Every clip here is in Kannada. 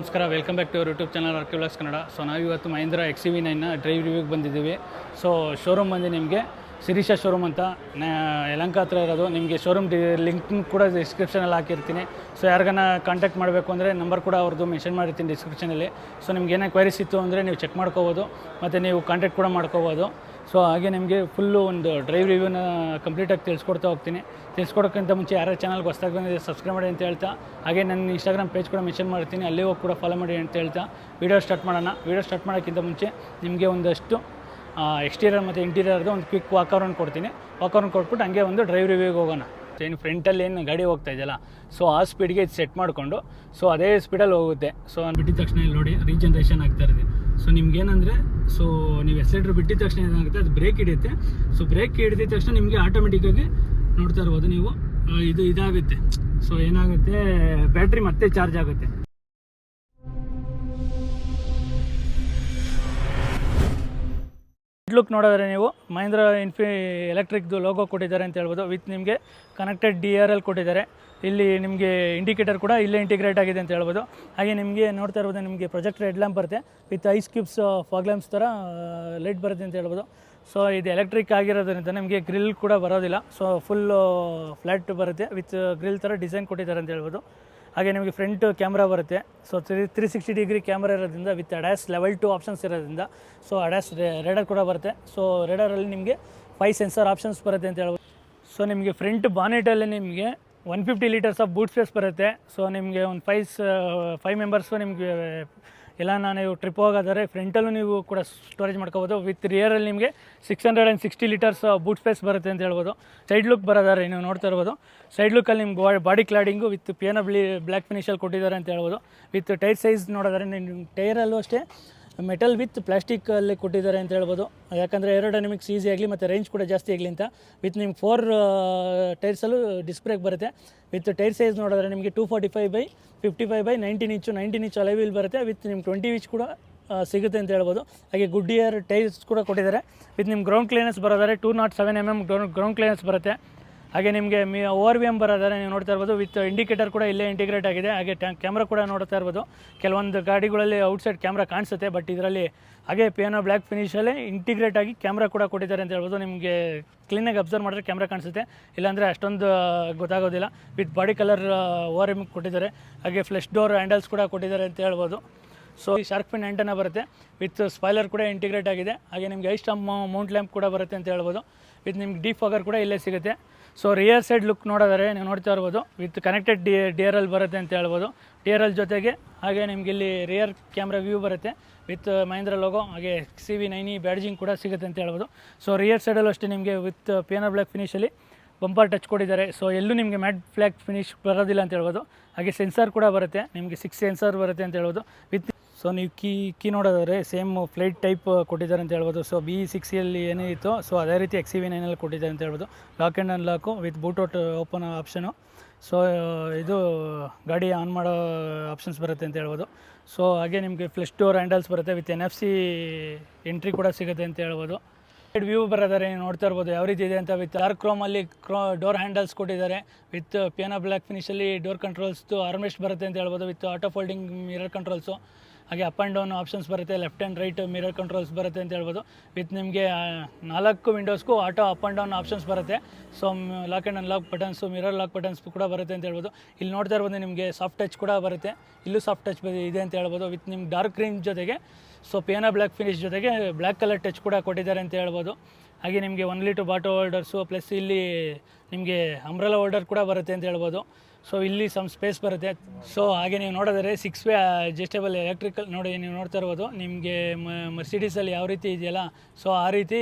ನಮಸ್ಕಾರ welcome back to our YouTube channel ಆರ್ಕ್ಯುಲಾಕ್ಸ್ Kannada so ನಾವು ಇವತ್ತು ಮಹೇಂದ್ರ ಎಕ್ಸ್ ವಿ ನೈನ್ನ ಡ್ರೈವ್ ರಿವ್ಯೂಗೆ ಬಂದಿದ್ದೀವಿ. ಸೊ ಶೋರೂಮ್ ಬಂದು ನಿಮಗೆ ಶಿರೀಷಾ ಶೋರೂಮ್ ಅಂತ. ಯಲಂಕ ಹತ್ರ ಇರೋದು. ನಿಮಗೆ ಶೋರೂಮ್ ಡಿ ಲಿಂಕ್ ಕೂಡ ಡಿಸ್ಕ್ರಿಪ್ಷನಲ್ಲಿ ಹಾಕಿರ್ತೀನಿ. ಸೊ ಯಾರಿಗಾನ ಕಾಂಟ್ಯಾಕ್ಟ್ ಮಾಡಬೇಕು ಅಂದರೆ ನಂಬರ್ ಕೂಡ ಅವ್ರದ್ದು ಮೆನ್ಷನ್ ಮಾಡಿರ್ತೀನಿ ಡಿಸ್ಕ್ರಿಪ್ಷನಲ್ಲಿ ಸೊ ನಿಮ್ಗೆ ಏನೇ ಕ್ವೈರೀಸ್ ಇತ್ತು ಅಂದರೆ ನೀವು ಚೆಕ್ ಮಾಡ್ಕೋಬೋದು. ಮತ್ತು ನೀವು ಕಾಂಟ್ಯಾಕ್ಟ್ ಕೂಡ ಮಾಡ್ಕೋಬೋದು. ಸೊ ಹಾಗೆ ನಿಮಗೆ ಫುಲ್ಲು ಒಂದು ಡ್ರೈವ್ ರಿವ್ಯೂನ ಕಂಪ್ಲೀಟಾಗಿ ತಿಳಿಸ್ಕೊಡ್ತಾ ಹೋಗ್ತೀನಿ. ತಿಳಿಸ್ಕೊಡೋಕ್ಕಿಂತ ಮುಂಚೆ ಯಾರ್ಯಾರು ಚಾನಲ್ಗೆ ಹೊಸ್ದಾಗಿ ಬಂದಿದೆ ಸಬ್ಸ್ಕ್ರೈಬ್ ಮಾಡಿ ಅಂತ ಹೇಳ್ತಾ. ಹಾಗೆ ನನ್ನ ಇನ್ಸ್ಟಾಗ್ರಾಮ್ ಪೇಜ್ ಕೂಡ ಮೆನ್ಷನ್ ಮಾಡ್ತೀನಿ. ಅಲ್ಲಿ ಹೋಗಿ ಕೂಡ ಫಾಲೋ ಮಾಡಿ ಅಂತ ಹೇಳ್ತಾ. ವೀಡಿಯೋ ಸ್ಟಾರ್ಟ್ ಮಾಡೋಣ. ವೀಡಿಯೋ ಸ್ಟಾರ್ಟ್ ಮಾಡೋಕ್ಕಿಂತ ಮುಂಚೆ ನಿಮಗೆ ಒಂದಷ್ಟು ಎಕ್ಸ್ಟೀರಿಯರ್ ಮತ್ತು ಇಂಟೀರಿಯರ್ದು ಒಂದು ಕ್ವಿಕ್ ವಾಕರ್ನ್ ಕೊಡ್ತೀನಿ. ವಾಕರ್ನ್ ಕೊಟ್ಬಿಟ್ಟು ಹಂಗೆ ಒಂದು ಡ್ರೈವ್ ರಿವ್ಯೂಗೆ ಹೋಗೋಣ. ಏನು ಫ್ರಂಟಲ್ಲಿ ಏನು ಗಾಡಿ ಹೋಗ್ತಾ ಇದೆಯಲ್ಲ ಸೊ ಆ ಸ್ಪೀಡ್ಗೆ ಇದು ಸೆಟ್ ಮಾಡಿಕೊಂಡು ಸೊ ಅದೇ ಸ್ಪೀಡಲ್ಲಿ ಹೋಗುತ್ತೆ. ಸೊ ಬಿಟ್ಟಿದ ತಕ್ಷಣ ಇಲ್ಲಿ ನೋಡಿ ರೀಜನ್ರೇಷನ್ ಆಗ್ತಾ ಇರುತ್ತೆ ಸೊ ನಿಮ್ಗೇನಂದರೆ ಸೊ ನೀವು ಎಸ್ಲೇಟ್ರ್ ಬಿಟ್ಟಿದ ತಕ್ಷಣ ಏನಾಗುತ್ತೆ, ಅದು ಬ್ರೇಕ್ ಹಿಡಿಯುತ್ತೆ. ಸೊ ಬ್ರೇಕ್ ಹಿಡಿದ ತಕ್ಷಣ ನಿಮಗೆ ಆಟೋಮೆಟಿಕ್ಕಾಗಿ ನೋಡ್ತಾ ಇರ್ಬೋದು ನೀವು. ಇದು ಇದಾಗುತ್ತೆ. ಸೊ ಏನಾಗುತ್ತೆ ಬ್ಯಾಟ್ರಿ ಮತ್ತೆ ಚಾರ್ಜ್ ಆಗುತ್ತೆ. ಲುಕ್ ನೋಡಿದ್ರೆ ನೀವು ಮಹೇಂದ್ರ ಇನ್ಫಿ ಎಲೆಕ್ಟ್ರಿಕ್ದು ಲೋಗೋ ಕೊಟ್ಟಿದ್ದಾರೆ ಅಂತ ಹೇಳ್ಬೋದು. ವಿತ್ ನಿಮಗೆ ಕನೆಕ್ಟೆಡ್ ಡಿ ಆರ್ ಎಲ್ ಕೊಟ್ಟಿದ್ದಾರೆ. ಇಲ್ಲಿ ನಿಮಗೆ ಇಂಡಿಕೇಟರ್ ಕೂಡ ಇಲ್ಲೇ ಇಂಟಿಗ್ರೇಟ್ ಆಗಿದೆ ಅಂತ ಹೇಳ್ಬೋದು. ಹಾಗೆ ನಿಮಗೆ ನೋಡ್ತಾ ಇರ್ಬೋದು ನಿಮಗೆ ಪ್ರೊಜೆಕ್ಟರ್ ಹೆಡ್ ಲ್ಯಾಂಪ್ ಬರುತ್ತೆ. With ice cubes fog lamps ಥರ ಲೈಟ್ ಬರುತ್ತೆ ಅಂತ ಹೇಳ್ಬೋದು. ಸೊ ಇದು ಎಲೆಕ್ಟ್ರಿಕ್ ಆಗಿರೋದ್ರಿಂದ ನಿಮಗೆ ಗ್ರಿಲ್ ಕೂಡ ಬರೋದಿಲ್ಲ. ಸೊ ಫುಲ್ಲು ಫ್ಲ್ಯಾಟ್ ಬರುತ್ತೆ. ವಿತ್ ಗ್ರಿಲ್ ಥರ ಡಿಸೈನ್ ಕೊಟ್ಟಿದ್ದಾರೆ ಅಂತ ಹೇಳ್ಬೋದು. ಹಾಗೆ ನಿಮಗೆ ಫ್ರಂಟ್ ಕ್ಯಾಮ್ರಾ ಬರುತ್ತೆ. So three three sixty degree camera ಇರೋದ್ರಿಂದ with ADAS level two options ಇರೋದ್ರಿಂದ ಸೊ ಅಡ್ಯಾಸ್ ರೇಡರ್ ಕೂಡ ಬರುತ್ತೆ. ಸೊ ರೇಡರಲ್ಲಿ ನಿಮಗೆ ಫೈವ್ ಸೆನ್ಸರ್ ಆಪ್ಷನ್ಸ್ ಬರುತ್ತೆ ಅಂತ ಹೇಳ್ಬೋದು. ಸೊ ನಿಮಗೆ ಫ್ರಂಟ್ ಬಾನೆಟಲ್ಲಿ ನಿಮಗೆ one fifty litres of boot space ಬರುತ್ತೆ. ಸೊ ನಿಮಗೆ ಒಂದು ಫೈವ್ ಫೈವ್ ಮೆಂಬರ್ಸು ನಿಮಗೆ, ಎಲ್ಲ ನಾನು ಟ್ರಿಪ್ ಹೋಗೋದಾದ್ರೆ ಫ್ರಂಟಲ್ಲೂ ನೀವು ಕೂಡ ಸ್ಟೋರೇಜ್ ಮಾಡ್ಕೋಬೋದು. ವಿತ್ ರಿಯರಲ್ಲಿ ನಿಮಗೆ six hundred and sixty litres boot space ಬರುತ್ತೆ ಅಂತ ಹೇಳ್ಬೋದು. ಸೈಡ್ ಲುಕ್ ಬರೋದಾದ್ರೆ ನೀವು ನೋಡ್ತಾ ಇರ್ಬೋದು. ಸೈಡ್ ಲುಕ್ಕಲ್ಲಿ ನಿಮ್ಗೆ ಬಾಡಿ ಕ್ಲಾಡಿಂಗು ವಿತ್ ಪಿಯನ ಬ್ಲಿ ಬ್ಲ್ಯಾಕ್ ಫಿನಿಷಲ್ಲಿ ಕೊಟ್ಟಿದ್ದಾರೆ ಅಂತ ಹೇಳ್ಬೋದು. ವಿತ್ ಟೈರ್ ಸೈಜ್ ನೋಡೋದಾದ್ರೆ ನಿಮ್ಮ ಟೈರಲ್ಲೂ ಅಷ್ಟೇ. ಮೆಟಲ್ ವಿತ್ ಪ್ಲಾಸ್ಟಿಕಲ್ಲಿ ಕೊಟ್ಟಿದ್ದಾರೆ ಅಂತ ಹೇಳ್ಬೋದು. ಯಾಕಂದರೆ ಏರೋಡೈನಮಿಕ್ಸ್ ಈಸಿ ಆಗಲಿ ಮತ್ತು ರೇಂಜ್ ಕೂಡ ಜಾಸ್ತಿ ಆಗಲಿ ಅಂತ. ವಿತ್ ನಿಮ್ಗೆ ಫೋರ್ ಟೈರ್ಸಲ್ಲೂ ಡಿಸ್ಬ್ರೇಕ್ ಬರುತ್ತೆ. ವಿತ್ ಟೈರ್ ಸೈಜ್ ನೋಡಿದ್ರೆ ನಿಮಗೆ two forty five by fifty five by nineteen inch nineteen inch alloy wheel ಬರುತ್ತೆ. ವಿತ್ ನಿಮ್ಮ ಟ್ವೆಂಟಿ ಇಂಚ್ ಕೂಡ ಸಿಗುತ್ತೆ ಅಂತ ಹೇಳ್ಬೋದು. ಹಾಗೆ ಗುಡ್ ಇಯರ್ ಟೈರ್ಸ್ ಕೂಡ ಕೊಟ್ಟಿದ್ದಾರೆ. ವಿತ್ ನಿಮ್ಮ ಗ್ರೌಂಡ್ ಕ್ಲಿಯರೆನ್ಸ್ ಬರೋದಾದ್ರೆ two nought seven M M ground clearance ಬರುತ್ತೆ. ಹಾಗೆ ನಿಮಗೆ ಮಿ ಓವರ್ ವಿ ಎಂ ಬರೋದಾದ್ರೆ ನೀವು ನೋಡ್ತಾ ಇರ್ಬೋದು ವಿತ್ ಇಂಡಿಕೇಟರ್ ಕೂಡ ಇಲ್ಲೇ ಇಂಟಿಗ್ರೇಟ್ ಆಗಿದೆ. ಹಾಗೆ ಟ್ಯಾ ಕ್ಯಾಮ್ರಾ ಕೂಡ ನೋಡ್ತಾ ಇರ್ಬೋದು. ಕೆಲವೊಂದು ಗಾಡಿಗಳಲ್ಲಿ ಔಟ್ಸೈಡ್ ಕ್ಯಾಮ್ರಾ ಕಾಣಿಸುತ್ತೆ ಬಟ್ ಇದರಲ್ಲಿ ಹಾಗೆ ಪಿಯಾನೋ ಬ್ಲ್ಯಾಕ್ ಫಿನಿಷಲ್ಲೇ ಇಂಟಿಗ್ರೇಟ್ ಆಗಿ ಕ್ಯಾಮ್ರಾ ಕೂಡ ಕೊಟ್ಟಿದ್ದಾರೆ ಅಂತ ಹೇಳ್ಬೋದು. ನಿಮಗೆ ಕ್ಲೀನಾಗಿ ಅಬ್ಸರ್ವ್ ಮಾಡಿದ್ರೆ ಕ್ಯಾಮ್ರಾ ಕಾಣಿಸುತ್ತೆ. ಇಲ್ಲಾಂದರೆ ಅಷ್ಟೊಂದು ಗೊತ್ತಾಗೋದಿಲ್ಲ. With body colour ORVM ಕೊಟ್ಟಿದ್ದಾರೆ. ಹಾಗೆ ಫ್ಲೆಶ್ ಡೋರ್ ಹ್ಯಾಂಡಲ್ಸ್ ಕೂಡ ಕೊಟ್ಟಿದ್ದಾರೆ ಅಂತ ಹೇಳ್ಬೋದು. ಸೊ ಈ ಶಾರ್ಕ್ ಪಿನ್ ಆ್ಯಂಟನ ಬರುತ್ತೆ. ವಿತ್ ಸ್ಪಾಯ್ಲರ್ ಕೂಡ ಇಂಟಿಗ್ರೇಟ್ ಆಗಿದೆ. ಹಾಗೆ ನಿಮಗೆ ಐ ಸ್ಟಮ್ ಮೌಂಟ್ ಲ್ಯಾಂಪ್ ಕೂಡ ಬರುತ್ತೆ ಅಂತ ಹೇಳ್ಬೋದು. ವಿತ್ ನಿಮ್ಗೆ ಡೀಪ್ ಫಾಗರ್ ಕೂಡ ಇಲ್ಲೇ ಸಿಗುತ್ತೆ. ಸೊ ರಿಯರ್ ಸೈಡ್ ಲುಕ್ ನೋಡಿದರೆ ನೀವು ನೋಡ್ತಾ ಇರ್ಬೋದು. With connected D D R ಬರುತ್ತೆ ಅಂತ ಹೇಳ್ಬೋದು. ಡಿ ಆರ್ ಎಲ್ ಜೊತೆಗೆ ಹಾಗೆ ನಿಮ್ಗೆ ಇಲ್ಲಿ ರಿಯರ್ ಕ್ಯಾಮ್ರಾ ವ್ಯೂ ಬರುತ್ತೆ. ವಿತ್ ಮಹೇಂದ್ರ ಲೋಗೋ ಹಾಗೆ C V nine e badging ಕೂಡ ಸಿಗುತ್ತೆ ಅಂತ ಹೇಳ್ಬೋದು. ಸೊ ರಿಯರ್ ಸೈಡಲ್ಲೂ ಅಷ್ಟೇ ನಿಮಗೆ ವಿತ್ ಪಿಯನರ್ ಬ್ಲ್ಯಾಕ್ ಫಿನಿಷಲ್ಲಿ ಬಂಪರ್ ಟಚ್ ಕೊಟ್ಟಿದ್ದಾರೆ ಸೊ ಎಲ್ಲೂ ನಿಮಗೆ ಮ್ಯಾಟ್ ಫ್ಲ್ಯಾಕ್ ಫಿನಿಶ್ ಬರೋದಿಲ್ಲ ಅಂತ ಹೇಳ್ಬೋದು. ಹಾಗೆ ಸೆನ್ಸರ್ ಕೂಡ ಬರುತ್ತೆ. ನಿಮಗೆ ಸಿಕ್ಸ್ ಸೆನ್ಸರ್ ಬರುತ್ತೆ ಅಂತ ಹೇಳ್ಬೋದು. ವಿತ್ ಸೊ ನೀವು ಕೀ ಕೀ ನೋಡೋದಾದರೆ ಸೇಮ್ ಫ್ಲೈಟ್ ಟೈಪ್ ಕೊಟ್ಟಿದ್ದಾರೆ ಅಂತ ಹೇಳ್ಬೋದು. ಸೊ ಬಿ ಸಿಕ್ಸಿಯಲ್ಲಿ ಏನೇ ಇತ್ತು ಸೊ ಅದೇ ರೀತಿ ಎಕ್ಸ್ ವಿ ನೈನಲ್ಲಿ ಕೊಟ್ಟಿದ್ದಾರೆ ಅಂತ ಹೇಳ್ಬೋದು. Lock and unlock with boot out open option so ಇದು ಗಾಡಿ ಆನ್ ಮಾಡೋ ಆಪ್ಷನ್ಸ್ ಬರುತ್ತೆ ಅಂತ ಹೇಳ್ಬೋದು. ಸೊ ಹಾಗೆ ನಿಮಗೆ ಫ್ಲೆಶ್ ಡೋರ್ ಹ್ಯಾಂಡಲ್ಸ್ ಬರುತ್ತೆ. With N F C entry ಕೂಡ ಸಿಗುತ್ತೆ ಅಂತ ಹೇಳ್ಬೋದು. ಸೈಡ್ ವ್ಯೂ ಬರೋದಾರೆ ನೋಡ್ತಾ ಇರ್ಬೋದು, ಯಾವ ರೀತಿ ಇದೆ ಅಂತ ವಿತ್ ಆರ್ ಕ್ರೋಮಲ್ಲಿ ಕ್ರೋ ಡೋರ್ ಹ್ಯಾಂಡಲ್ಸ್ ಕೊಟ್ಟಿದ್ದಾರೆ. ವಿತ್ ಪಿಯಾನೋ ಬ್ಲ್ಯಾಕ್ ಫಿನಿಷಲ್ಲಿ ಡೋರ್ ಕಂಟ್ರೋಲ್ಸ್ದು ಆರ್ಮೆಸ್ಟ್ ಬರುತ್ತೆ ಅಂತ ಹೇಳ್ಬೋದು. With auto folding mirror controls ಹಾಗೆ ಅಪ್ ಆ್ಯಂಡ್ ಡೌನ್ ಆಪ್ಷನ್ಸ್ ಬರುತ್ತೆ left and right mirror controls ಬರುತ್ತೆ ಅಂತ ಹೇಳ್ಬೋದು. ವಿತ್ ನಿಮಗೆ ನಾಲ್ಕು ವಿಂಡೋಸ್ಗೂ auto up and down options ಬರುತ್ತೆ. So lock and unlock buttons mirror lock buttons ಕೂಡ ಬರುತ್ತೆ ಅಂತ ಹೇಳ್ಬೋದು. ಇಲ್ಲಿ ನೋಡ್ತಾ ಇರ್ಬೋದು ನಿಮಗೆ ಸಾಫ್ಟ್ ಟಚ್ ಕೂಡ ಬರುತ್ತೆ. ಇಲ್ಲೂ ಸಾಫ್ಟ್ ಟಚ್ ಇದೆ ಅಂತ ಹೇಳ್ಬೋದು. ವಿತ್ ನಿಮ್ಗೆ ಡಾರ್ಕ್ ಗ್ರೀನ್ ಜೊತೆಗೆ ಸೊ ಪೇನಾ ಬ್ಲ್ಯಾಕ್ ಫಿನಿಶ್ ಜೊತೆಗೆ ಬ್ಲ್ಯಾಕ್ ಕಲರ್ ಟಚ್ ಕೂಡ ಕೊಟ್ಟಿದ್ದಾರೆ ಅಂತ ಹೇಳ್ಬೋದು. ಹಾಗೆ ನಿಮಗೆ one litre bottle holders plus ಇಲ್ಲಿ ನಿಮಗೆ ಅಂಬ್ರೆಲಾ ಹೋಲ್ಡರ್ ಕೂಡ ಬರುತ್ತೆ ಅಂತ ಹೇಳ್ಬೋದು. ಸೊ ಇಲ್ಲಿ ಸಮ್ ಸ್ಪೇಸ್ ಬರುತ್ತೆ. ಸೊ ಹಾಗೆ ನೀವು ನೋಡಿದರೆ ಸಿಕ್ಸ್ ವೇ ಅಡ್ಜಸ್ಟೇಬಲ್ ಎಲೆಕ್ಟ್ರಿಕಲ್ ನೋಡಿ ನೀವು ನೋಡ್ತಾ ಇರ್ಬೋದು. ನಿಮಗೆ ಮರ್ಸಿಡೀಸಲ್ಲಿ ಯಾವ ರೀತಿ ಇದೆಯಲ್ಲ ಸೊ ಆ ರೀತಿ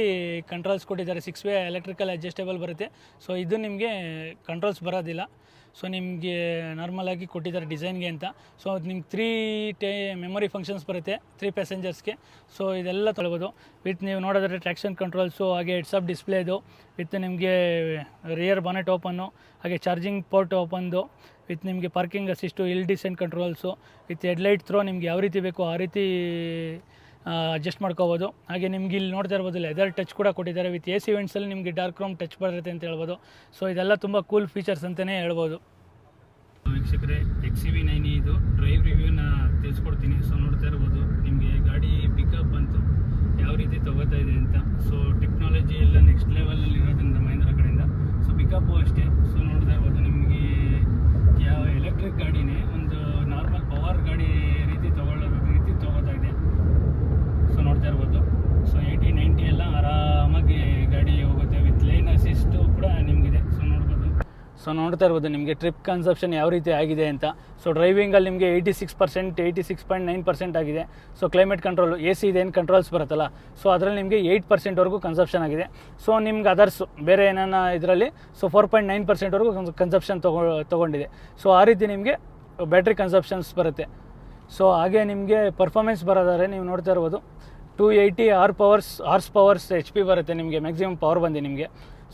ಕಂಟ್ರೋಲ್ಸ್ ಕೊಟ್ಟಿದ್ದಾರೆ. ಸಿಕ್ಸ್ ವೇ ಎಲೆಕ್ಟ್ರಿಕಲ್ ಅಡ್ಜಸ್ಟೇಬಲ್ ಬರುತ್ತೆ. ಸೊ ಇದು ನಿಮಗೆ ಕಂಟ್ರೋಲ್ಸ್ ಬರೋದಿಲ್ಲ. ಸೊ ನಿಮಗೆ ನಾರ್ಮಲಾಗಿ ಕೊಟ್ಟಿದ್ದಾರೆ ಡಿಸೈನ್ಗೆ ಅಂತ. ಸೊ ನಿಮ್ಗೆ ತ್ರೀ ಟೇ ಮೆಮೊರಿ ಫಂಕ್ಷನ್ಸ್ ಬರುತ್ತೆ ತ್ರೀ ಪ್ಯಾಸೆಂಜರ್ಸ್ಗೆ ಸೊ ಇದೆಲ್ಲ ತೊಗೊಳ್ಬೋದು. ವಿತ್ ನೀವು ನೋಡಿದ್ರೆ ಟ್ರ್ಯಾಕ್ಷನ್ ಕಂಟ್ರೋಲ್ಸು ಹಾಗೆ ಇಟ್ಸ್ ಅಪ್ ಡಿಸ್ಪ್ಲೇದು ವಿತ್ ನಿಮಗೆ ರಿಯರ್ ಬಾನೆಟ್ ಓಪನ್ನು ಹಾಗೆ ಚಾರ್ಜಿಂಗ್ ಪೋರ್ಟ್ ಓಪನ್ದು ವಿತ್ ನಿಮಗೆ parking assist hill descent controls with headlight throw ನಿಮ್ಗೆ ಯಾವ ರೀತಿ ಬೇಕೋ ಆ ರೀತಿ ಅಡ್ಜಸ್ಟ್ ಮಾಡ್ಕೋಬೋದು. ಹಾಗೆ ನಿಮ್ಗೆ ಇಲ್ಲಿ ನೋಡ್ತಾ ಇರ್ಬೋದು ಲೆದರ್ ಟಚ್ ಕೂಡ ಕೊಟ್ಟಿದ್ದಾರೆ. ವಿತ್ ಎ ಸಿ ವೆಂಟ್ಸಲ್ಲಿ ನಿಮಗೆ ಡಾರ್ಕ್ ರೂಮ್ ಟಚ್ ಬರುತ್ತೆ ಅಂತ ಹೇಳ್ಬೋದು. ಸೊ ಇದೆಲ್ಲ ತುಂಬ ಕೂಲ್ ಫೀಚರ್ಸ್ ಅಂತಲೇ ಹೇಳ್ಬೋದು. ವೀಕ್ಷಕರೇ ಎಕ್ಸ್ ವಿ ನೈನ್ ಇದು ಡ್ರೈವ್ ರಿವ್ಯೂನ ತಿಳಿಸ್ಕೊಡ್ತೀನಿ. ಸೊ ನೋಡ್ತಾ ಇರ್ಬೋದು, ನಿಮಗೆ ಗಾಡಿ ಪಿಕಪ್ ಬಂತು ಯಾವ ರೀತಿ ತಗೋತಾ ಇದೆ ಅಂತ. ಸೊ ಟೆಕ್ನಾಲಜಿ ಎಲ್ಲ ನೆಕ್ಸ್ಟ್ ಲೆವೆಲಲ್ಲಿ ಇರೋದ್ರಿಂದ ಮಹೇಂದ್ರ ಕಡೆಯಿಂದ. ಸೊ ಪಿಕಪ್ಪು ಅಷ್ಟೇ. ಸೊ ನೋಡ್ತಾ ಇರ್ಬೋದು, ನಿಮಗೆ ಯಾವ ಎಲೆಕ್ಟ್ರಿಕ್ ಗಾಡಿನೇ ಒಂದು ನಾರ್ಮಲ್ ಪವರ್ ಗಾಡಿ ರೀತಿ ತಗೊಳ್ಳೋ ರೀತಿ ತಗೋತಾ ಇದೆ ಸೊ ನೋಡ್ತಾ ಇರ್ಬೋದು ಸೊ ಏಯ್ಟಿ ನೈಂಟಿ ಎಲ್ಲ ಆರಾಮಾಗಿ ಗಾಡಿ ಹೋಗುತ್ತೆ ವಿತ್ ಲೈನ್ ಅಸಿಸ್ಟು ಕೂಡ ನಿಮಗಿದೆ ಸೊ ನೋಡ್ಬೋದು ಸೊ ನೋಡ್ತಾ ಇರ್ಬೋದು, ನಿಮಗೆ ಟ್ರಿಪ್ ಕನ್ಸಪ್ಷನ್ ಯಾವ ರೀತಿ ಆಗಿದೆ ಅಂತ. ಸೊ ಡ್ರೈವಿಂಗಲ್ಲಿ ನಿಮಗೆ eighty six percent eighty six point nine percent ಆಗಿದೆ so climate control A C ಇದೇನು ಕಂಟ್ರೋಲ್ಸ್ ಬರುತ್ತಲ್ಲ ಸೊ ಅದರಲ್ಲಿ ನಿಮಗೆ ಏಯ್ಟ್ ಪರ್ಸೆಂಟ್ವರೆಗೂ ಕನ್ಸಪ್ಷನ್ ಆಗಿದೆ. ಸೊ ನಿಮ್ಗೆ ಅದರ್ಸು ಬೇರೆ ಏನನ್ನ ಇದರಲ್ಲಿ ಸೊ ಫೋರ್ ಪಾಯಿಂಟ್ ನೈನ್ ಪರ್ಸೆಂಟ್ವರೆಗೂ ಕನ್ಸಪ್ಷನ್ ತೊಗೊ, ತೊಗೊಂಡಿದೆ. ಸೊ ಆ ರೀತಿ ನಿಮಗೆ ಬ್ಯಾಟ್ರಿ ಕನ್ಸಪ್ಷನ್ಸ್ ಬರುತ್ತೆ. ಸೊ ಹಾಗೆ ನಿಮಗೆ ಪರ್ಫಾರ್ಮೆನ್ಸ್ ಬರೋದಾದ್ರೆ ನೀವು ನೋಡ್ತಾ ಇರ್ಬೋದು two eighty R powers horse powers H P ಬರುತ್ತೆ ನಿಮಗೆ ಮ್ಯಾಕ್ಸಿಮಮ್ ಪವರ್ ಬಂದು ನಿಮಗೆ.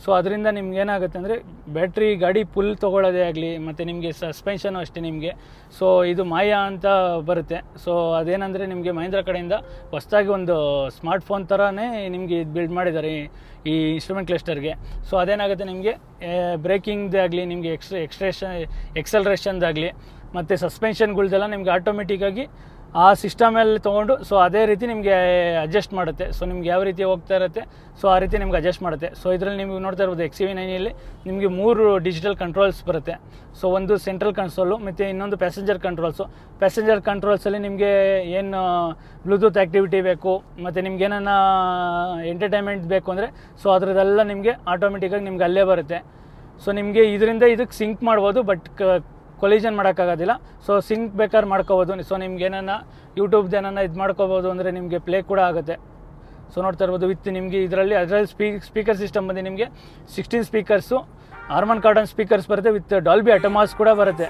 ಸೊ ಅದರಿಂದ ನಿಮ್ಗೆ ಏನಾಗುತ್ತೆ ಅಂದರೆ ಬ್ಯಾಟ್ರಿ ಗಾಡಿ ಫುಲ್ ತೊಗೊಳ್ಳೋದೇ ಆಗಲಿ, ಮತ್ತು ನಿಮಗೆ ಸಸ್ಪೆನ್ಷನು ಅಷ್ಟೇ ನಿಮಗೆ. ಸೊ ಇದು ಮಾಯಾ ಅಂತ ಬರುತ್ತೆ. ಸೊ ಅದೇನಂದರೆ ನಿಮಗೆ ಮಹೇಂದ್ರ ಕಡೆಯಿಂದ ಹೊಸ್ದಾಗಿ ಒಂದು ಸ್ಮಾರ್ಟ್ ಫೋನ್ ಥರನೇ ನಿಮಗೆ ಇದು ಬಿಲ್ಡ್ ಮಾಡಿದ್ದಾರೆ ಈ- ಇನ್ಸ್ಟ್ರೂಮೆಂಟ್ ಕ್ಲಸ್ಟರ್ಗೆ ಸೊ ಅದೇನಾಗುತ್ತೆ ನಿಮಗೆ? ಬ್ರೇಕಿಂಗ್ದಾಗಲಿ ನಿಮಗೆ ಎಕ್ಸ್ ಎಕ್ಸ್ಟ್ರೇಷನ್ ಎಕ್ಸಲ್ರೇಷನ್ದಾಗಲಿ ಮತ್ತು ಸಸ್ಪೆನ್ಷನ್ಗಳ್ದೆಲ್ಲ ನಿಮಗೆ ಆಟೋಮೆಟಿಕ್ಕಾಗಿ ಆ ಸಿಸ್ಟಮಲ್ಲಿ ತೊಗೊಂಡು ಸೊ ಅದೇ ರೀತಿ ನಿಮಗೆ ಅಡ್ಜಸ್ಟ್ ಮಾಡುತ್ತೆ. ಸೊ ನಿಮ್ಗೆ ಯಾವ ರೀತಿ ಹೋಗ್ತಾ ಇರುತ್ತೆ ಸೊ ಆ ರೀತಿ ನಿಮ್ಗೆ ಅಡ್ಜಸ್ಟ್ ಮಾಡುತ್ತೆ. ಸೊ ಇದರಲ್ಲಿ ನೀವು ನೋಡ್ತಾ ಇರ್ಬೋದು ಎಕ್ಸ್ ವಿ ನೈನಲ್ಲಿ ನಿಮಗೆ ಮೂರು ಡಿಜಿಟಲ್ ಕಂಟ್ರೋಲ್ಸ್ ಬರುತ್ತೆ. ಸೊ ಒಂದು ಸೆಂಟ್ರಲ್ ಕನ್ಸೋಲು ಮತ್ತು ಇನ್ನೊಂದು ಪ್ಯಾಸೆಂಜರ್ ಕಂಟ್ರೋಲ್ಸು ಪ್ಯಾಸೆಂಜರ್ ಕಂಟ್ರೋಲ್ಸಲ್ಲಿ ನಿಮಗೆ ಏನು ಬ್ಲೂಟೂತ್ ಆ್ಯಕ್ಟಿವಿಟಿ ಬೇಕು, ಮತ್ತು ನಿಮ್ಗೆ ಏನನ್ನ ಎಂಟರ್ಟೈನ್ಮೆಂಟ್ ಬೇಕು ಅಂದರೆ ಸೊ ಅದರದೆಲ್ಲ ನಿಮಗೆ ಆಟೋಮೆಟಿಕ್ಕಾಗಿ ನಿಮ್ಗೆ ಅಲ್ಲೇ ಬರುತ್ತೆ. ಸೊ ನಿಮಗೆ ಇದರಿಂದ ಇದಕ್ಕೆ ಸಿಂಕ್ ಮಾಡ್ಬೋದು ಬಟ್ ಕೊಲಿಷನ್ ಮಾಡೋಕ್ಕಾಗೋದಿಲ್ಲ. ಸೊ ಸಿಂಕ್ ಬೇಕಾದ್ರೆ ಮಾಡ್ಕೋಬೋದು. ಸೊ ನಿಮ್ಗೆ ಏನನ್ನ ಯೂಟ್ಯೂಬ್ದು ಏನನ್ನ ಇದು ಮಾಡ್ಕೋಬೋದು ಅಂದರೆ ನಿಮಗೆ ಪ್ಲೇ ಕೂಡ ಆಗುತ್ತೆ. ಸೊ ನೋಡ್ತಾ ಇರ್ಬೋದು ವಿತ್ ನಿಮಗೆ ಇದರಲ್ಲಿ, ಅದರಲ್ಲಿ ಸ್ಪೀ ಸ್ಪೀಕರ್ ಸಿಸ್ಟಮ್ ಬಂದು ನಿಮಗೆ sixteen speakers Harman Kardon speakers ಬರುತ್ತೆ ವಿತ್ ಡಾಲ್ಬಿ ಅಟಮಾಸ್ ಕೂಡ ಬರುತ್ತೆ.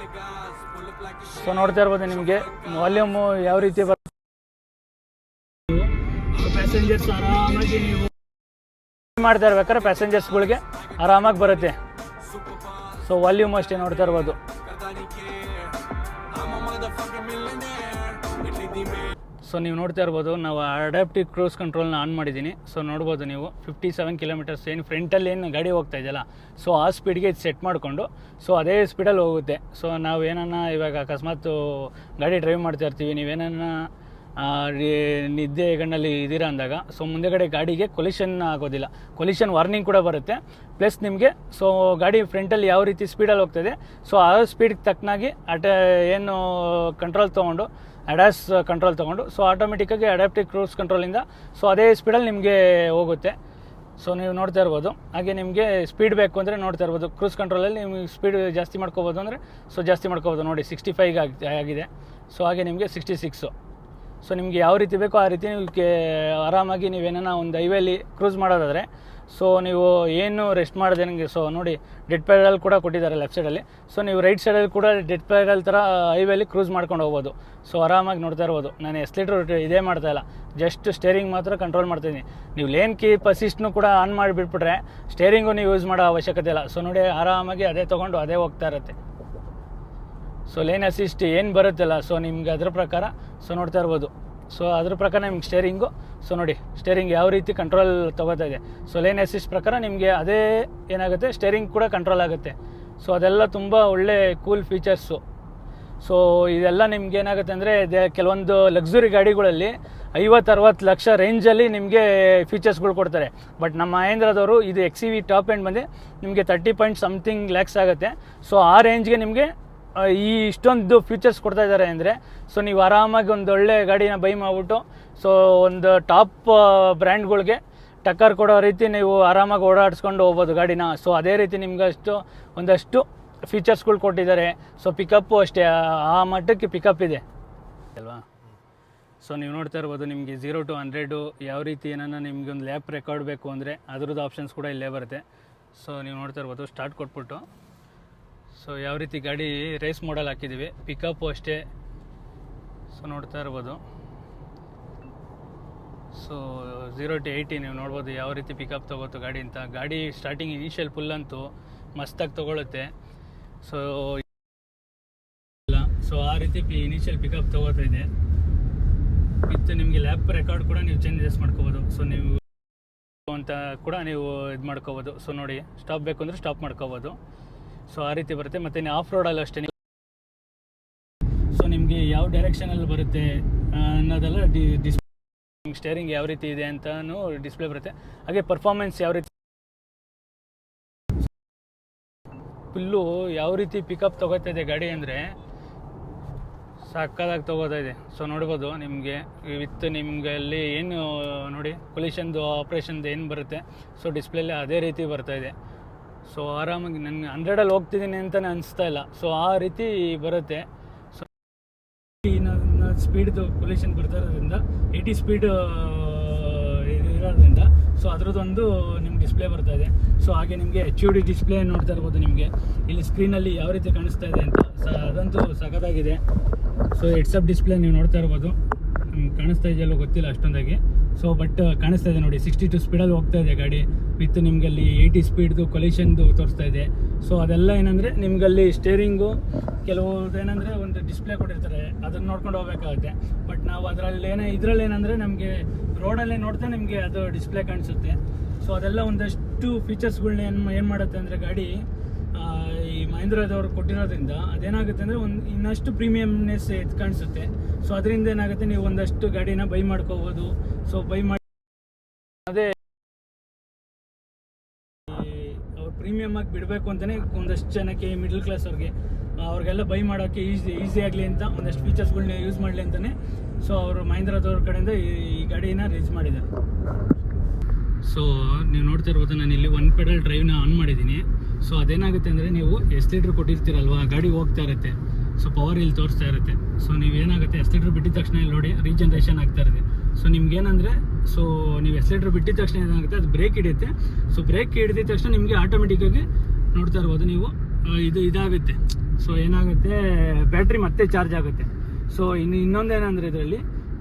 ಸೊ ನೋಡ್ತಾ ಇರ್ಬೋದು ನಿಮಗೆ ವಾಲ್ಯೂಮು ಯಾವ ರೀತಿ ಬರುತ್ತೆ ಪ್ಯಾಸೆಂಜರ್ಸ್ ಆರಾಮಾಗಿ ನೀವು ಮಾಡ್ತಾ ಇರ್ಬೇಕಾದ್ರೆ ಪ್ಯಾಸೆಂಜರ್ಸ್ಗಳಿಗೆ ಆರಾಮಾಗಿ ಬರುತ್ತೆ. ಸೊ ವಾಲ್ಯೂಮ್ ಅಷ್ಟೇ ನೋಡ್ತಾ ಇರ್ಬೋದು. ಸೊ ನೀವು ನೋಡ್ತಾ ಇರ್ಬೋದು, ನಾವು ಅಡಾಪ್ಟಿವ್ ಕ್ರೂಸ್ ಕಂಟ್ರೋಲ್ನ ಆನ್ ಮಾಡಿದ್ದೀನಿ ಸೊ ನೋಡ್ಬೋದು ನೀವು ಫಿಫ್ಟಿ ಸೆವೆನ್ ಕಿಲೋಮೀಟರ್ಸ್ ಏನು ಫ್ರಂಟಲ್ಲಿ ಏನು ಗಾಡಿ ಹೋಗ್ತಾ ಇದೆಯಲ್ಲ ಸೊ ಆ ಸ್ಪೀಡ್ಗೆ ಇದು ಸೆಟ್ ಮಾಡಿಕೊಂಡು ಸೊ ಅದೇ ಸ್ಪೀಡಲ್ಲಿ ಹೋಗುತ್ತೆ. ಸೊ ನಾವು ಏನನ್ನ ಇವಾಗ ಅಕಸ್ಮಾತ್ ಗಾಡಿ ಡ್ರೈವ್ ಮಾಡ್ತಾ ಇರ್ತೀವಿ ನೀವೇನನ್ನ ನಿದ್ದೆ ಗಣ್ಣಲ್ಲಿ ಇದ್ದೀರಾ ಅಂದಾಗ ಸೊ ಮುಂದೆಗಡೆ ಗಾಡಿಗೆ ಕೊಲಿಷನ್ ಆಗೋದಿಲ್ಲ. ಕೊಲಿಷನ್ ವಾರ್ನಿಂಗ್ ಕೂಡ ಬರುತ್ತೆ. ಪ್ಲಸ್ ನಿಮಗೆ ಸೊ ಗಾಡಿ ಫ್ರಂಟಲ್ಲಿ ಯಾವ ರೀತಿ ಸ್ಪೀಡಲ್ಲಿ ಹೋಗ್ತದೆ ಸೊ ಆ ಸ್ಪೀಡ್ಗೆ ತಕ್ಕನಾಗಿ ಅಟ, ಏನು ಕಂಟ್ರೋಲ್ ತೊಗೊಂಡು ಅಡ್ಯಾಸ್ ಕಂಟ್ರೋಲ್ ತೊಗೊಂಡು ಸೊ ಆಟೋಮೆಟಿಕ್ಕಾಗಿ ಅಡಾಪ್ಟಿವ್ ಕ್ರೂಸ್ ಕಂಟ್ರೋಲಿಂದ ಸೊ ಅದೇ ಸ್ಪೀಡಲ್ಲಿ ನಿಮಗೆ ಹೋಗುತ್ತೆ. ಸೊ ನೀವು ನೋಡ್ತಾ ಇರ್ಬೋದು. ಹಾಗೆ ನಿಮಗೆ ಸ್ಪೀಡ್ ಬೇಕು ಅಂದರೆ ನೋಡ್ತಾ ಇರ್ಬೋದು. ಕ್ರೂಸ್ ಕಂಟ್ರೋಲಲ್ಲಿ ನಿಮಗೆ ಸ್ಪೀಡ್ ಜಾಸ್ತಿ ಮಾಡ್ಕೋಬೋದು ಅಂದರೆ ಸೊ ಜಾಸ್ತಿ ಮಾಡ್ಕೋಬೋದು. ನೋಡಿ ಸಿಕ್ಸ್ಟಿ ಫೈವ್ಗೆ ಆಗಿದೆ. ಸೊ ಹಾಗೆ ನಿಮಗೆ ಸಿಕ್ಸ್ಟಿ ಸಿಕ್ಸು ಸೊ ನಿಮಗೆ ಯಾವ ರೀತಿ ಬೇಕೋ ಆ ರೀತಿ ನೀವು ಕೆ ಆರಾಮಾಗಿ ನೀವೇನ ಒಂದು ಹೈವೇಲಿ ಕ್ರೂಸ್ ಮಾಡೋದಾದರೆ ಸೊ ನೀವು ಏನು ರೆಸ್ಟ್ ಮಾಡಿದೆ ನನಗೆ ಸೊ ನೋಡಿ ಡೆಡ್ ಪೈಡಲ್ ಕೂಡ ಕೊಟ್ಟಿದ್ದಾರೆ ಲೆಫ್ಟ್ ಸೈಡಲ್ಲಿ ಸೊ ನೀವು ರೈಟ್ ಸೈಡಲ್ಲಿ ಕೂಡ ಡೆಡ್ ಪೈಡಲ್ ಥರ ಹೈವೇಲಿ ಕ್ರೂಸ್ ಮಾಡ್ಕೊಂಡು ಹೋಗ್ಬೋದು. ಸೊ ಆರಾಮಾಗಿ ನೋಡ್ತಾ ಇರ್ಬೋದು. ನಾನು ಎಸ್ ಲೀಟ್ರ್ ಇದೇ ಮಾಡ್ತಾ ಇಲ್ಲ. ಜಸ್ಟ್ ಸ್ಟೇರಿಂಗ್ ಮಾತ್ರ ಕಂಟ್ರೋಲ್ ಮಾಡ್ತೀನಿ ನೀವು ಲೇನ್ ಕೀಪ್ ಅಸಿಸ್ಟ್ನು ಕೂಡ ಆನ್ ಮಾಡಿಬಿಟ್ಬಿಟ್ರೆ ಸ್ಟೇರಿಂಗು ನೀವು ಯೂಸ್ ಮಾಡೋ ಅವಶ್ಯಕತೆ ಇಲ್ಲ. ಸೊ ನೋಡಿ, ಆರಾಮಾಗಿ ಅದೇ ತೊಗೊಂಡು ಅದೇ ಹೋಗ್ತಾ ಇರುತ್ತೆ. ಸೊ ಲೇನ್ ಅಸಿಸ್ಟ್ ಏನು ಬರುತ್ತಲ್ಲ ಸೊ ನಿಮ್ಗೆ ಅದ್ರ ಪ್ರಕಾರ ಸೊ ನೋಡ್ತಾ ಇರ್ಬೋದು. ಸೊ ಅದ್ರ ಪ್ರಕಾರ ನಿಮ್ಗೆ ಸ್ಟೇರಿಂಗು ಸೊ ನೋಡಿ ಸ್ಟೇರಿಂಗ್ ಯಾವ ರೀತಿ ಕಂಟ್ರೋಲ್ ತೊಗೋತಾ ಇದೆ. ಸೊ ಲೇನ್ ಅಸಿಸ್ಟ್ ಪ್ರಕಾರ ನಿಮಗೆ ಅದೇ ಏನಾಗುತ್ತೆ ಸ್ಟೇರಿಂಗ್ ಕೂಡ ಕಂಟ್ರೋಲ್ ಆಗುತ್ತೆ. ಸೊ ಅದೆಲ್ಲ ತುಂಬ ಒಳ್ಳೆ ಕೂಲ್ ಫೀಚರ್ಸು ಸೊ ಇದೆಲ್ಲ ನಿಮ್ಗೆ ಏನಾಗುತ್ತೆ ಅಂದರೆ ಕೆಲವೊಂದು ಲಕ್ಸುರಿ ಗಾಡಿಗಳಲ್ಲಿ ಐವತ್ತು ಅರವತ್ತು ಲಕ್ಷ ರೇಂಜಲ್ಲಿ ನಿಮಗೆ ಫೀಚರ್ಸ್ಗಳು ಕೊಡ್ತಾರೆ. ಬಟ್ ನಮ್ಮ ಮಹೇಂದ್ರದವರು ಇದು ಎಕ್ಸ್ ವಿ ಟಾಪ್ ಎಂಡ್ ಬಂದು ನಿಮಗೆ ತರ್ಟಿ ಪಾಯಿಂಟ್ ಸಮಥಿಂಗ್ ಲ್ಯಾಕ್ಸ್ ಆಗುತ್ತೆ. ಸೊ ಆ ರೇಂಜ್ಗೆ ನಿಮಗೆ ಈ ಇಷ್ಟೊಂದು ಫೀಚರ್ಸ್ ಕೊಡ್ತಾ ಇದ್ದಾರೆ ಅಂದರೆ ಸೊ ನೀವು ಆರಾಮಾಗಿ ಒಂದು ಒಳ್ಳೆ ಗಾಡಿನ ಬೈ ಮಾಡಿಬಿಟ್ಟು ಸೊ ಒಂದು ಟಾಪ್ ಬ್ರ್ಯಾಂಡ್ಗಳಿಗೆ ಟಕ್ಕರ್ ಕೊಡೋ ರೀತಿ ನೀವು ಆರಾಮಾಗಿ ಓಡಾಡಿಸ್ಕೊಂಡು ಹೋಗ್ಬೋದು ಗಾಡಿನ. ಸೊ ಅದೇ ರೀತಿ ನಿಮ್ಗೆ ಅಷ್ಟು ಒಂದಷ್ಟು ಫೀಚರ್ಸ್ಗಳು ಕೊಟ್ಟಿದ್ದಾರೆ. ಸೊ ಪಿಕಪ್ಪು ಅಷ್ಟೇ, ಆ- ಮಟ್ಟಕ್ಕೆ ಪಿಕಪ್ ಇದೆ. ಅಲ್ವಾ? ಸೊ ನೀವು ನೋಡ್ತಾ ಇರ್ಬೋದು ನಿಮಗೆ ಝೀರೋ ಟು ಹಂಡ್ರೆಡು ಯಾವ ರೀತಿ ಏನನ್ನ ನಿಮಗೆ ಒಂದು ಲ್ಯಾಪ್ ರೆಕಾರ್ಡ್ ಬೇಕು ಅಂದರೆ ಅದ್ರದ್ದು ಆಪ್ಷನ್ಸ್ ಕೂಡ ಇಲ್ಲೇ ಬರುತ್ತೆ. ಸೊ ನೀವು ನೋಡ್ತಾ ಇರ್ಬೋದು ಸ್ಟಾರ್ಟ್ ಕೊಟ್ಬಿಟ್ಟು. ಸೊ ಯಾವ ರೀತಿ ಗಾಡಿ ರೇಸ್ ಮಾಡಲ್ ಹಾಕಿದ್ದೀವಿ? ಪಿಕಪ್ಪು ಅಷ್ಟೇ. ಸೊ ನೋಡ್ತಾ ಇರ್ಬೋದು. ಸೊ ಝೀರೋ ಟು ಏಯ್ಟಿ ನೀವು ನೋಡ್ಬೋದು ಯಾವ ರೀತಿ ಪಿಕಪ್ ತೊಗೋತು ಗಾಡಿ ಅಂತ. ಗಾಡಿ ಸ್ಟಾರ್ಟಿಂಗ್ ಇನಿಷಿಯಲ್ ಫುಲ್ ಅಂತೂ ಮಸ್ತಾಗಿ ತೊಗೊಳುತ್ತೆ. ಸೊ ಇಲ್ಲ ಸೊ ಆ ರೀತಿ ಪಿ ಇನಿಷಿಯಲ್ ಪಿಕಪ್ ತೊಗೋತಾ ಇದೆ. ವಿತ್ ನಿಮಗೆ ಲ್ಯಾಪ್ ರೆಕಾರ್ಡ್ ಕೂಡ ನೀವು ಚೇಂಜಸ್ ಮಾಡ್ಕೋಬೋದು. ಸೊ ನೀವು ಅಂತ ಕೂಡ ನೀವು ಇದು ಮಾಡ್ಕೋಬೋದು. ಸೊ ನೋಡಿ ಸ್ಟಾಪ್ ಬೇಕು ಅಂದರೆ ಸ್ಟಾಪ್ ಮಾಡ್ಕೋಬೋದು. ಸೊ ಆ ರೀತಿ ಬರುತ್ತೆ. ಮತ್ತು ನೀವು ಆಫ್ ರೋಡಲ್ಲಿ ಅಷ್ಟೇ. ಸೊ ನಿಮಗೆ ಯಾವ ಡೈರೆಕ್ಷನಲ್ಲಿ ಬರುತ್ತೆ ಅನ್ನೋದೆಲ್ಲ ಡಿ ಡಿಸ್ ಸ್ಟೇರಿಂಗ್ ಯಾವ ರೀತಿ ಇದೆ ಅಂತಲೂ ಡಿಸ್ಪ್ಲೇ ಬರುತ್ತೆ. ಹಾಗೆ ಪರ್ಫಾರ್ಮೆನ್ಸ್ ಯಾವ ರೀತಿ ಫುಲ್ಲು ಯಾವ ರೀತಿ ಪಿಕಪ್ ತೊಗೋತಾ ಇದೆ ಗಾಡಿ ಅಂದರೆ ಸಕ್ಕದಾಗಿ ತೊಗೋತಾ ಇದೆ. ಸೊ ನೋಡ್ಬೋದು ನಿಮಗೆ, ವಿತ್ ನಿಮಗೆ ಅಲ್ಲಿ ಏನು, ನೋಡಿ ಪೊಲ್ಯೂಷನ್ದು ಆಪ್ರೇಷನ್ದು ಏನು ಬರುತ್ತೆ. ಸೊ ಡಿಸ್ಪ್ಲೇಲಿ ಅದೇ ರೀತಿ ಬರ್ತಾ ಇದೆ. ಸೊ ಆರಾಮಾಗಿ ನನಗೆ ಹಂಡ್ರೆಡಲ್ಲಿ ಹೋಗ್ತಿದ್ದೀನಿ ಅಂತಲೇ ಅನಿಸ್ತಾ ಇಲ್ಲ. ಸೊ ಆ ರೀತಿ ಬರುತ್ತೆ. ಸೊ ಸ್ಪೀಡ್ದು ಪೊಲ್ಯೂಷನ್ ಬರ್ತಾ ಇರೋದ್ರಿಂದ ಏಯ್ಟಿ ಸ್ಪೀಡ್ ಇರೋದ್ರಿಂದ ಸೊ ಅದರದ್ದೊಂದು ನಿಮ್ಗೆ ಡಿಸ್ಪ್ಲೇ ಬರ್ತಾ ಇದೆ. ಸೊ ಹಾಗೆ ನಿಮಗೆ ಎಚ್ ಯು ಡಿ ಡಿಸ್ಪ್ಲೇ ನೋಡ್ತಾ ಇರ್ಬೋದು ನಿಮಗೆ. ಇಲ್ಲಿ ಸ್ಕ್ರೀನಲ್ಲಿ ಯಾವ ರೀತಿ ಕಾಣಿಸ್ತಾ ಇದೆ ಅಂತ ಸ, ಅದಂತೂ ಸಖತ್ತಾಗಿದೆ. ಸೊ ಹೆಡ್ಸಪ್ ಡಿಸ್ಪ್ಲೇ ನೀವು ನೋಡ್ತಾ ಇರ್ಬೋದು. ಕಾಣಿಸ್ತಾ ಇದೆಯಲ್ಲೋ ಗೊತ್ತಿಲ್ಲ ಅಷ್ಟೊಂದಾಗಿ. ಸೊ ಬಟ್ ಕಾಣಿಸ್ತಾ ಇದೆ ನೋಡಿ ಸಿಕ್ಸ್ಟಿ ಟು ಸ್ಪೀಡಲ್ಲಿ ಹೋಗ್ತಾ ಇದೆ ಗಾಡಿ ವಿತ್ ನಿಮಗಲ್ಲಿ ಏಯ್ಟಿ ಸ್ಪೀಡ್ದು ಕೊಲೇಷನ್ದು ತೋರಿಸ್ತಾ ಇದೆ. ಸೊ ಅದೆಲ್ಲ ಏನಂದರೆ ನಿಮ್ಗಲ್ಲಿ ಸ್ಟೇರಿಂಗು ಕೆಲವು ಏನಂದರೆ ಒಂದು ಡಿಸ್ಪ್ಲೇ ಕೊಟ್ಟಿರ್ತಾರೆ, ಅದನ್ನು ನೋಡ್ಕೊಂಡು ಹೋಗ್ಬೇಕಾಗುತ್ತೆ. ಬಟ್ ನಾವು ಅದರಲ್ಲಿ ಏನೇ, ಇದರಲ್ಲಿ ಏನಂದರೆ ನಮಗೆ ರೋಡಲ್ಲೇ ನೋಡ್ತಾ ನಿಮಗೆ ಅದು ಡಿಸ್ಪ್ಲೇ ಕಾಣಿಸುತ್ತೆ. ಸೊ ಅದೆಲ್ಲ ಒಂದಷ್ಟು ಫೀಚರ್ಸ್ಗಳನ್ನ ಏನು ಏನು ಮಾಡುತ್ತೆ ಅಂದರೆ ಗಾಡಿ ಈ ಮಹೇಂದ್ರದವ್ರು ಕೊಟ್ಟಿರೋದ್ರಿಂದ ಅದೇನಾಗುತ್ತೆ ಅಂದರೆ ಒಂದು ಇನ್ನಷ್ಟು ಪ್ರೀಮಿಯಮ್ನೆಸ್ ಎದ್ದು ಕಾಣಿಸುತ್ತೆ. ಸೊ ಅದರಿಂದ ಏನಾಗುತ್ತೆ, ನೀವು ಒಂದಷ್ಟು ಗಾಡಿನ ಬೈ ಮಾಡ್ಕೋಬೋದು. ಸೊ ಬೈ ಮಾಡಿ ಅದೇ ಅವ್ರು ಪ್ರೀಮಿಯಮ್ ಆಗಿ ಬಿಡಬೇಕು ಅಂತಲೇ ಒಂದಷ್ಟು ಜನಕ್ಕೆ ಮಿಡ್ಲ್ ಕ್ಲಾಸ್ ಅವ್ರಿಗೆ ಅವ್ರಿಗೆಲ್ಲ ಬೈ ಮಾಡೋಕ್ಕೆ ಈಸಿ ಈಸಿ ಆಗಲಿ ಅಂತ ಒಂದಷ್ಟು ಫೀಚರ್ಸ್ಗಳನ್ನ ಯೂಸ್ ಮಾಡಲಿ ಅಂತಲೇ ಸೊ ಅವರು ಮಹೇಂದ್ರದವ್ರ ಕಡೆಯಿಂದ ಈ ಗಾಡಿನ ರೀಚ್ ಮಾಡಿದ್ದಾರೆ. ಸೊ ನೀವು ನೋಡ್ತಾ ಇರ್ಬೋದು, ನಾನು ಇಲ್ಲಿ ಒನ್ ಪೆಡಲ್ ಡ್ರೈವ್ನ ಆನ್ ಮಾಡಿದ್ದೀನಿ. ಸೊ ಅದೇನಾಗುತ್ತೆ ಅಂದರೆ, ನೀವು ಎಷ್ಟು ಲೀಟ್ರ್ ಕೊಟ್ಟಿರ್ತೀರಲ್ವ ಗಾಡಿ ಹೋಗ್ತಾ ಇರುತ್ತೆ. ಸೊ ಪವರ್ ಇಲ್ಲಿ ತೋರಿಸ್ತಾ ಇರುತ್ತೆ. ಸೊ ನೀವು ಏನಾಗುತ್ತೆ ಎಸ್ ಲೀಟ್ರ್ ಬಿಟ್ಟಿದ ತಕ್ಷಣ ಇಲ್ಲಿ ನೋಡಿ ರೀಜನ್ರೇಷನ್ ಆಗ್ತಾ ಇರುತ್ತೆ. ಸೊ ನಿಮ್ಗೆ ಏನಂದರೆ ಸೊ ನೀವು ಎಸ್ ಲೀಟ್ರ್ ಬಿಟ್ಟಿದ ತಕ್ಷಣ ಏನಾಗುತ್ತೆ, ಅದು ಬ್ರೇಕ್ ಹಿಡಿಯುತ್ತೆ. ಸೊ ಬ್ರೇಕ್ ಹಿಡಿದ ತಕ್ಷಣ ನಿಮಗೆ ಆಟೋಮೆಟಿಕ್ಕಾಗಿ ನೋಡ್ತಾ ಇರ್ಬೋದು ನೀವು. ಇದು ಇದಾಗುತ್ತೆ. ಸೊ ಏನಾಗುತ್ತೆ ಬ್ಯಾಟ್ರಿ ಮತ್ತೆ ಚಾರ್ಜ್ ಆಗುತ್ತೆ. ಸೊ ಇನ್ನು ಇನ್ನೊಂದೇನಂದರೆ ಇದರಲ್ಲಿ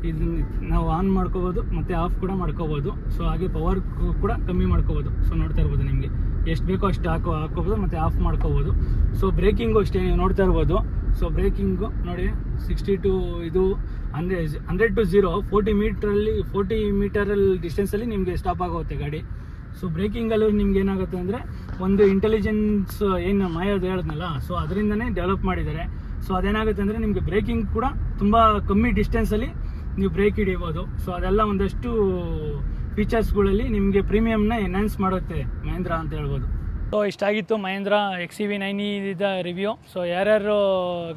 ಇದನ್ನ ನಾವು ಆನ್ ಮಾಡ್ಕೋಬೋದು, ಮತ್ತು ಆಫ್ ಕೂಡ ಮಾಡ್ಕೋಬೋದು. ಸೊ ಹಾಗೆ ಪವರ್ ಕೂಡ ಕಮ್ಮಿ ಮಾಡ್ಕೋಬೋದು. ಸೊ ನೋಡ್ತಾ ಇರ್ಬೋದು ನಿಮಗೆ. ಎಷ್ಟು ಬೇಕೋ ಅಷ್ಟು ಹಾಕೋ ಹಾಕೋಬೋದು, ಮತ್ತು ಆಫ್ ಮಾಡ್ಕೋಬೋದು. ಸೊ ಬ್ರೇಕಿಂಗು ಅಷ್ಟೇ ನೀವು ನೋಡ್ತಾ ಇರ್ಬೋದು. ಸೊ ಬ್ರೇಕಿಂಗು ನೋಡಿ ಸಿಕ್ಸ್ಟಿ ಟು ಇದು ಅಂದರೆ ಹಂಡ್ರೆಡ್ ಟು ಝೀರೋ ಫೋರ್ಟಿ ಮೀಟ್ರಲ್ಲಿ ಫೋರ್ಟಿ ಮೀಟರಲ್ಲಿ ಡಿಸ್ಟೆನ್ಸಲ್ಲಿ ನಿಮಗೆ ಸ್ಟಾಪ್ ಆಗುತ್ತೆ ಗಾಡಿ. ಸೊ ಬ್ರೇಕಿಂಗಲ್ಲೂ ನಿಮ್ಗೆ ಏನಾಗುತ್ತೆ ಅಂದರೆ, ಒಂದು ಇಂಟೆಲಿಜೆನ್ಸ್ ಏನು ಮಾಯೋದು ಹೇಳಿದ್ನಲ್ಲ ಸೊ ಅದರಿಂದನೇ ಡೆವಲಪ್ ಮಾಡಿದ್ದಾರೆ. ಸೊ ಅದೇನಾಗುತ್ತೆ ಅಂದರೆ, ನಿಮಗೆ ಬ್ರೇಕಿಂಗ್ ಕೂಡ ತುಂಬ ಕಮ್ಮಿ ಡಿಸ್ಟೆನ್ಸಲ್ಲಿ ನೀವು ಬ್ರೇಕ್ ಹಿಡಿಬೋದು. ಸೊ ಅದೆಲ್ಲ ಒಂದಷ್ಟು ಫೀಚರ್ಸ್ಗಳಲ್ಲಿ ನಿಮಗೆ ಪ್ರೀಮಿಯಮ್ನ ಎನ್ಹಾನ್ಸ್ ಮಾಡುತ್ತೆ ಮಹೇಂದ್ರ ಅಂತ ಹೇಳ್ಬೋದು. So ಇಷ್ಟಾಗಿತ್ತು Mahindra X C V nine review so ಯಾರ್ಯಾರು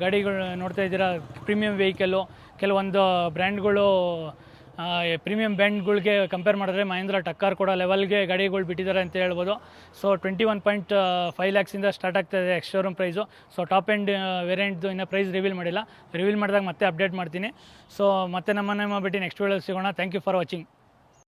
ಗಾಡಿಗಳು ನೋಡ್ತಾ ಇದ್ದೀರಾ ಪ್ರೀಮಿಯಂ ವೆಹಿಕಲ್ಲು ಕೆಲವೊಂದು ಬ್ರ್ಯಾಂಡ್ಗಳು ಪ್ರೀಮಿಯಂ ಬ್ರ್ಯಾಂಡ್ಗಳಿಗೆ ಕಂಪೇರ್ ಮಾಡಿದ್ರೆ ಮಹೇಂದ್ರ ಟಕ್ಕರ್ ಕೂಡ ಲೆವೆಲ್ಗೆ ಗಾಡಿಗಳು ಬಿಟ್ಟಿದ್ದಾರೆ ಅಂತ ಹೇಳ್ಬೋದು. So twenty one point five ಲ್ಯಾಕ್ಸಿಂದ start ಆಗ್ತಾ ಇದೆ ex showroom price so top and ವೇರಿಯಂಟ್ದು ಇನ್ನೂ ಪ್ರೈಸ್ ರಿವೀಲ್ ಮಾಡಿಲ್ಲ. ರಿವೀಲ್ ಮಾಡಿದಾಗ ಮತ್ತೆ ಅಪ್ಡೇಟ್ ಮಾಡ್ತೀನಿ. ಸೊ ಮತ್ತೆ ನಮ್ಮನ್ನೇ ಮಾಡಿಬಿಟ್ಟು ನೆಕ್ಸ್ಟ್ ವೀಡಿಯೋ ಸಿಗೋಣ. Thank you for watching